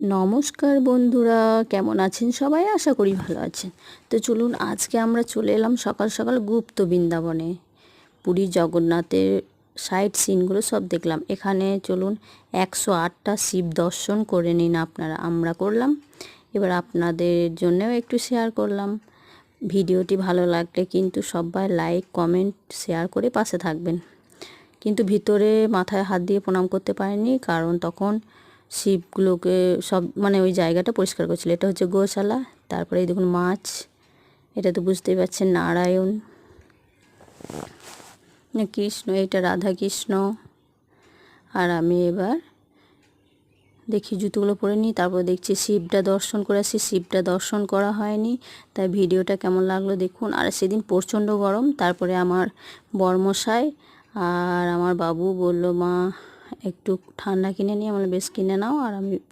নমস্কার বন্ধুরা, কেমন আছেন সবাই? আশা করি ভালো আছেন। তো চলুন, আজকে আমরা চলে এলাম সকাল সকাল গুপ্ত বৃন্দাবনে। পুরী জগন্নাথের সাইড সিনগুলো সব দেখলাম। এখানে চলুন, একশো আটটা শিব দর্শন করে নিন আপনারা। আমরা করলাম। এবার আপনাদের জন্যও একটু শেয়ার করলাম। ভিডিওটি ভালো লাগলে কিন্তু সবাই লাইক কমেন্ট শেয়ার করে পাশে থাকবেন। কিন্তু ভিতরে মাথায় হাত দিয়ে প্রণাম করতে পারেনি, কারণ তখন শিবগুলোকে সব মানে ওই জায়গাটা পরিষ্কার করছিল। এটা হচ্ছে গোশালা, তারপরে এই দেখুন মাছ, এটা তো বুঝতেই পারছেন নারায়ণ। কৃষ্ণ এটা রাধা কৃষ্ণ। আর আমি এবার দেখি জুতোগুলো পরে নিই, তারপর দেখছি শিবটা দর্শন করে আসি। শিবটা দর্শন করা হয়নি, তাই ভিডিওটা কেমন লাগল দেখুন। আর সেদিন প্রচণ্ড গরম, তারপরে আমার বর্মশাই আর আমার বাবু বলল, মা একটু ঠান্ডা কিনে নিয়ে আমার বেশ কিনে নাও আর আমি